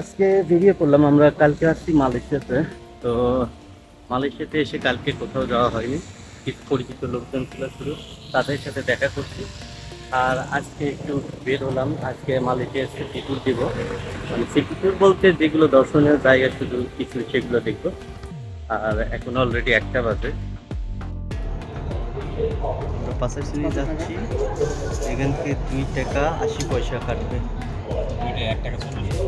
আজকে বেরিয়ে পড়লাম আমরা কালকে আসছি মালয়েশিয়াতে। তো মালয়েশিয়াতে এসে কালকে কোথাও যাওয়া হয়নি। কিছু পরিচিত লোকজন ছিল শুধু তাদের সাথে দেখা করছি। আর আজকে একটু বের হলাম। আজকে মালয়েশিয়ার সিটি ট্যুর দিব। সিটি ট্যুর বলতে যেগুলো দর্শনীয় জায়গা শুধু কিছু সেগুলো দেখব। আর এখন অলরেডি একটা বাজে। আমরা পাশের সিনে যাচ্ছি। এখান থেকে দুই টাকা আশি পয়সা কাটবে। দুইটা এক টাকা চল্লিশ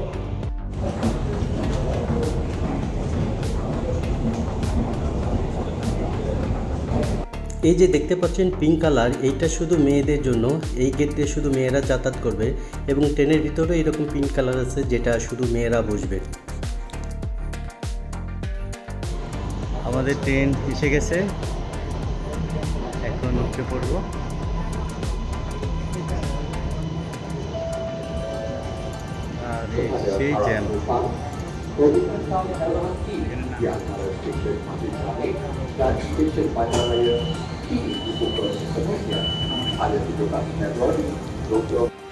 এই যে দেখতে পাচ্ছেন পিঙ্ক কালার এইটা শুধু মেয়েদের জন্য, এই গেট দিয়ে শুধু মেয়েরা যাতায়াত করবে এবং ট্রেনের ভিতরে এরকম পিঙ্ক কালার আছে যেটা শুধু মেয়েরা বসবে। আমাদের ট্রেন এসে গেছে। এখন উঠে পড়ব।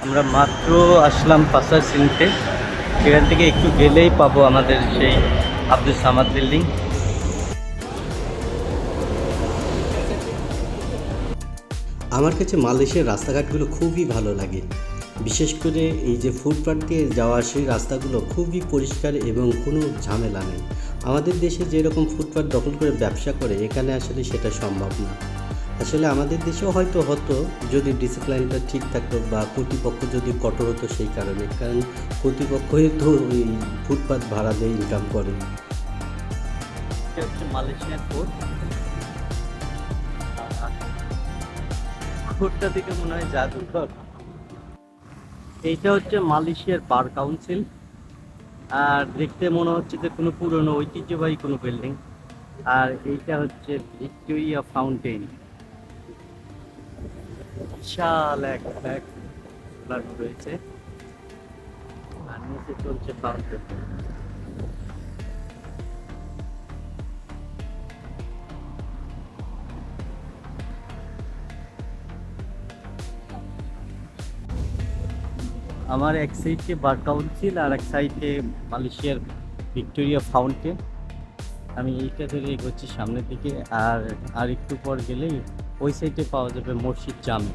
আমরা মাত্র আসলাম পাসার সিনতে সেখান থেকে একটু গেলেই পাবো আমাদের সেই আব্দুল সামাদ বিল্ডিং। আমার কাছে মালয়েশিয়ার রাস্তাঘাটগুলো খুবই ভালো লাগে। বিশেষ করে এই যে ফুটপাথ দিয়ে যাওয়া সেই রাস্তাগুলো খুবই পরিষ্কার এবং কোনো ঝামেলা নেই। আমাদের দেশে যেরকম ফুটপাথ দখল করে ব্যবসা করে, এখানে আসলে সেটা সম্ভব না। আসলে আমাদের দেশেও হয়তো হতো যদি ডিসিপ্লিনটা ঠিক থাকতো বা কর্তৃপক্ষ যদি কঠোর হতো সেই কারণে। কারণ কর্তৃপক্ষই তো ওই ফুটপাথ ভাড়া দিয়ে ইনকাম করে। মালয়েশিয়ার কোর্ট কোর্টটা থেকে মনে হয় জাদুঘর। এইটা হচ্ছে মালয়েশিয়ার বার কাউন্সিল। আর দেখতে মনে হচ্ছে যে কোনো পুরনো ঐতিহ্যবাহী কোনো বিল্ডিং। আর এইটা হচ্ছে ভিক্টোরিয়া ফাউন্টেন বিশাল এক ফ্ল্যাট রয়েছে। আর নিচে চলছে ফাউন্টেন আমার এক সাইডে বার কাউন্সিল আর এক সাইডে মালয়েশিয়ার ভিক্টোরিয়া ফাউন্টেন আমি এইটা ধরে এগোচ্ছি সামনের দিকে আর আর একটু পর গেলেই ওই সাইডে পাওয়া যাবে মসজিদ জামে।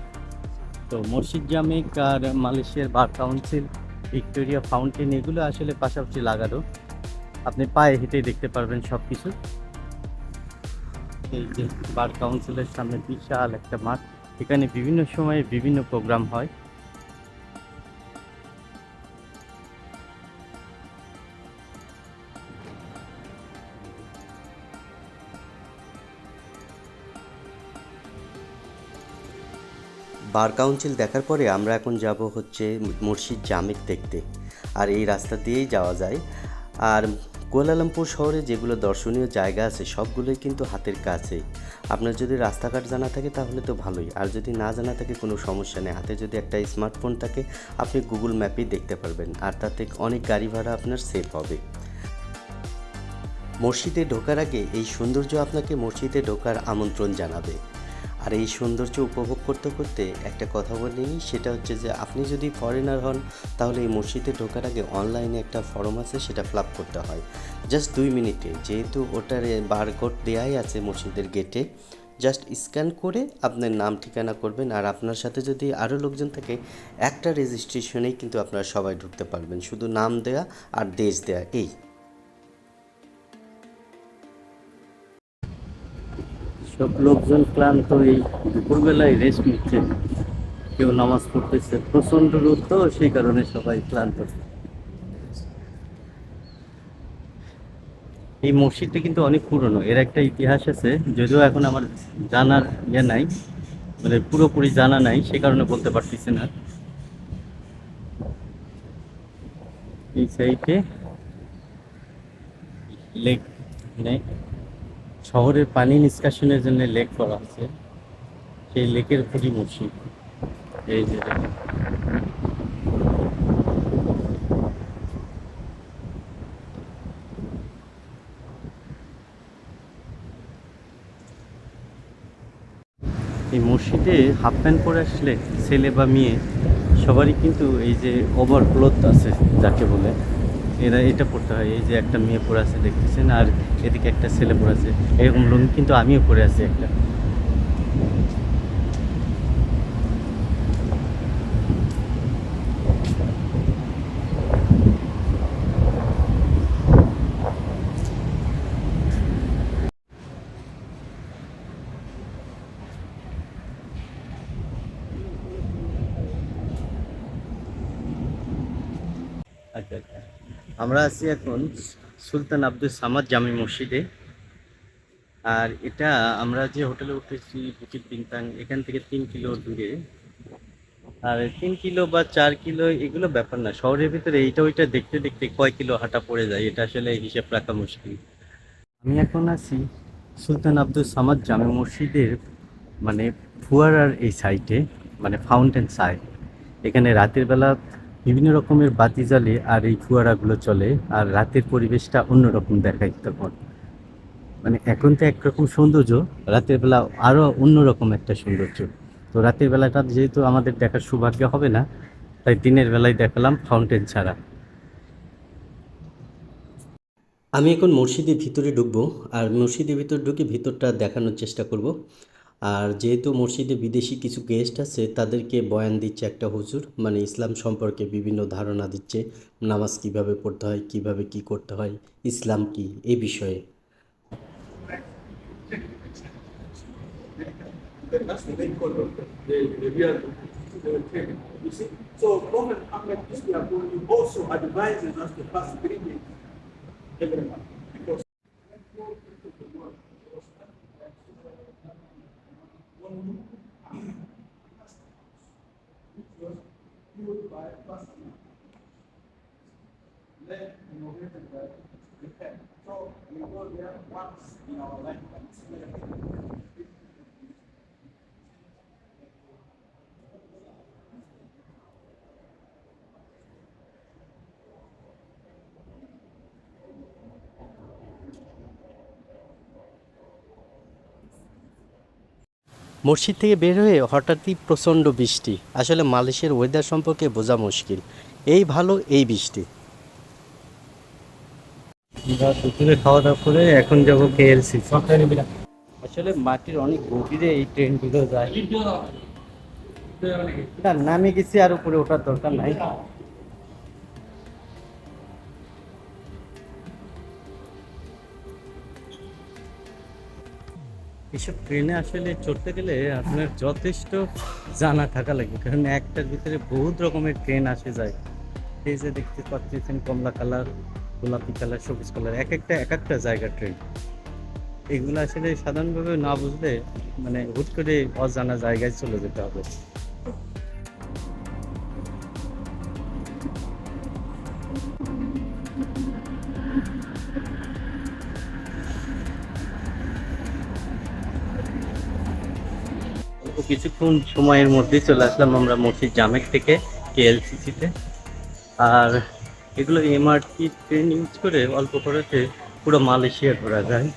তো মসজিদ জামেক আর মালয়েশিয়ার বার কাউন্সিল ভিক্টোরিয়া ফাউন্টেন এগুলো আসলে পাশাপাশি লাগানো। আপনি পায়ে হেঁটে দেখতে পারবেন সব কিছু এই যে বার কাউন্সিলের সামনে বিশাল একটা মাঠ। এখানে বিভিন্ন সময়ে বিভিন্ন প্রোগ্রাম হয়। বার কাউন্সিল দেখার পরে আমরা এখন যাব হচ্ছে মুর্শিদ জামেক দেখতে। আর এই রাস্তা দিয়েই যাওয়া যায়। আর কুয়ালালামপুর শহরে যেগুলো দর্শনীয় জায়গা আছে, সবগুলোই কিন্তু হাতের কাছে। আপনার যদি রাস্তাঘাট জানা থাকে তাহলে তো ভালোই। আর যদি না জানা থাকে কোনো সমস্যা নেই। হাতে যদি একটা স্মার্টফোন থাকে, আপনি গুগল ম্যাপেই দেখতে পারবেন। আর তাতে অনেক গাড়ি ভাড়া আপনার সেভ হবে। মসজিদে ঢোকার আগে এই সৌন্দর্য আপনাকে মসজিদে ঢোকার আমন্ত্রণ জানাবে। আর এই সৌন্দর্য উপভোগ করতে করতে একটা কথা বলে, সেটা হচ্ছে যে আপনি যদি ফরেনার হন, তাহলে এই মসজিদে ঢোকার আগে অনলাইনে একটা ফর্ম আছে, সেটা ফিল করতে হয়। জাস্ট দুই মিনিটে, যেহেতু ওটার বারকোড দেওয়াই আছে মসজিদের গেটে জাস্ট স্ক্যান করে আপনার নাম ঠিকানা করবেন, আর আপনার সাথে যদি আরও লোকজন থাকে, একটা রেজিস্ট্রেশনেই কিন্তু আপনারা সবাই ঢুকতে পারবেন। শুধু নাম দেয়া আর দেশ দেয়া, এই। সব লোকজন ক্লান্ত এই দুপুরবেলায় রেস্ট নিচ্ছে। কেউ নামাজ পড়তেছে। প্রচণ্ড রোদ তো, সেই কারণে সবাই ক্লান্ত। এই মসজিদটা কিন্তু অনেক পুরনো। এর একটা ইতিহাস আছে, যদিও এখন আমার জানার ইয়ে নাই মানে পুরোপুরি জানা নাই, সে কারণে বলতে পারতেছি না। এই সাইডে লেক মানে শহরের পানি নিষ্কাশনের জন্য লেক করা আছে সেই লেকের মসজিদ। এই যে এই মসজিদে হাফ প্যান্ট পরে আসলে ছেলে বা মেয়ে সবারই কিন্তু এই যে ওভার ক্লোথ আছে, যাকে বলে। এরা এটা পড়তে হয়, এই যে একটা মেয়ে পড়ে আছে দেখতেছেন, আর এদিকে একটা ছেলে পড়ে আছে। এরকম লুঙ্গি কিন্তু আমিও পরে আছি একটা। আমরা আছি এখন সুলতান আব্দুল সামাদ জামি মসজিদে। আর এটা আমরা যে হোটেলে উঠেছি বুকিট বিনতাং, এখান থেকে তিন কিলো দূরে। আর তিন কিলো বা চার কিলো এগুলো ব্যাপার না, শহরের ভিতরে এইটা ওইটা দেখতে দেখতে কয় কিলো হাঁটা পড়ে যায়, এটা আসলে হিসাব রাখা মুশকিল। আমি এখন আছি সুলতান আব্দুল সামাদ জামে মসজিদের মানে ফুয়ারার এই সাইটে মানে ফাউন্টেন সাইড এখানে রাতের বেলা বিভিন্ন রকমের বাতি জ্বালে আর এই ফুয়ারাগুলো চলে আর রাতের পরিবেশটা অন্যরকম দেখায় তখন। মানে এখন তো একরকম সৌন্দর্য, রাতের বেলা আরও অন্যরকম একটা সৌন্দর্য। তো রাতের বেলাটা যেহেতু আমাদের দেখার সৌভাগ্য হবে না, তাই দিনের বেলায় দেখালাম ফাউন্টেন ছাড়া। আমি এখন মসজিদের ভিতরে ঢুকবো আর মসজিদের ভিতর ঢুকে ভিতরটা দেখানোর চেষ্টা করব। আর যেহেতু মসজিদে বিদেশি কিছু গেস্ট আছে, তাদেরকে বয়ান দিচ্ছে একটা হুজুর মানে ইসলাম সম্পর্কে বিভিন্ন ধারণা দিচ্ছে, নামাজ কীভাবে পড়তে হয়, কীভাবে কি করতে হয়, ইসলাম কি, এ বিষয়ে। মসজিদ থেকে বের হয়ে হঠাৎই প্রচণ্ড বৃষ্টি। আসলে মালয়েশিয়ার ওয়েদার সম্পর্কে বোঝা মুশকিল। এই ভালো, এই বৃষ্টি। আমরা দুপুরে খাওয়া দাওয়া করে এখন যাব কেএলসি আসলে মাটির অনেক গভীরে এই ট্রেনগুলো যায়। না নামে গেছি আর উপরে ওঠার দরকার নাই। এসব ট্রেনে আসলে চড়তে গেলে আপনার যথেষ্ট জানা থাকা লাগবে কারণ একটার ভিতরে বহুত রকমের ট্রেন আসে যায়। এই যে দেখতে পাচ্ছেন কমলা কালার। গোলাপি কালার, সবুজ কালার, এক একটা এক একটা জায়গা ট্রেন এগুলো আসলে সাধারণভাবে না বুঝলে মানে হুট করে অজানা জায়গায় চলে যেতে হবে। কিছুক্ষণ সময়ের মধ্যেই চলে আসলাম আমরা মসজিদ জামেক থেকে কেএলসিসিতে আর এগুলো এমআরটি ট্রেন ইউজ করে অল্প খরচে পুরো মালয়েশিয়া ঘোরা যায়।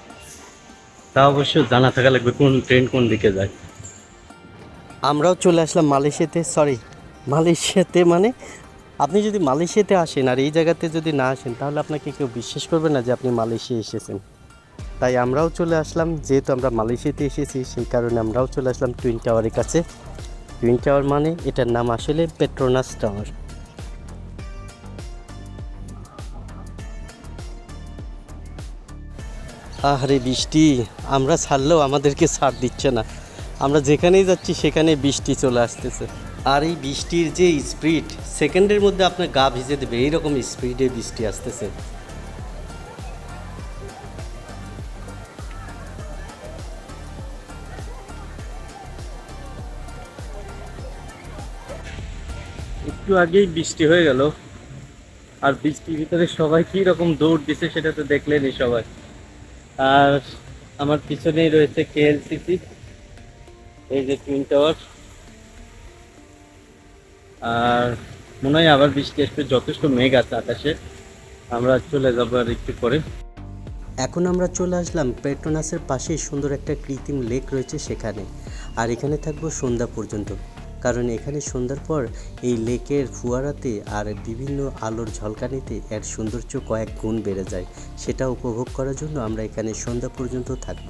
তা অবশ্য জানা থাকা লাগবে কোন ট্রেন কোন দিকে যায়। আমরাও চলে আসলাম মালয়েশিয়াতে সরি মালয়েশিয়াতে মানে আপনি যদি মালয়েশিয়াতে আসেন আর এই জায়গাতে যদি না আসেন, তাহলে আপনাকে কেউ বিশ্বাস করবে না যে আপনি মালয়েশিয়া এসেছেন। তাই আমরাও চলে আসলাম, যেহেতু আমরা মালয়েশিয়াতে এসেছি, সেই কারণে আমরাও চলে আসলাম টুইন টাওয়ারের কাছে। টুইন টাওয়ার মানে এটার নাম আসলে পেট্রোনাস টাওয়ার আহারে বৃষ্টি, আমরা ছাড়লেও আমাদেরকে ছাড় দিচ্ছে না। আমরা যেখানেই যাচ্ছি সেখানে বৃষ্টি চলে আসতেছে। আর এই বৃষ্টির যে স্পিড, সেকেন্ডের মধ্যে আপনার গা ভিজে দেবে, এইরকম স্পিডে বৃষ্টি আসতেছে। একটু আগেই বৃষ্টি হয়ে গেল। আর বৃষ্টির ভিতরে সবাই কি রকম দৌড় দিছে সেটা তো দেখলেনই সবাই। আর আমার পিছনেই রয়েছে কেএলসিসি এই যে টুইন টাওয়ার আর মনে হয় আবার বৃষ্টি আসবে, যথেষ্ট মেঘ আছে আকাশে। আমরা চলে যাব আর একটু পরে। এখন আমরা চলে আসলাম পেট্রোনাসের পাশেই সুন্দর একটা কৃত্রিম লেক রয়েছে সেখানে। আর এখানে থাকব সন্ধ্যা পর্যন্ত। কারণ এখানে সন্ধ্যার পর এই লেকের ফুয়ারাতে আর বিভিন্ন আলোর ঝলকানিতে এর সৌন্দর্য কয়েক গুণ বেড়ে যায়। সেটা উপভোগ করার জন্য আমরা এখানে সন্ধ্যা পর্যন্ত থাকব।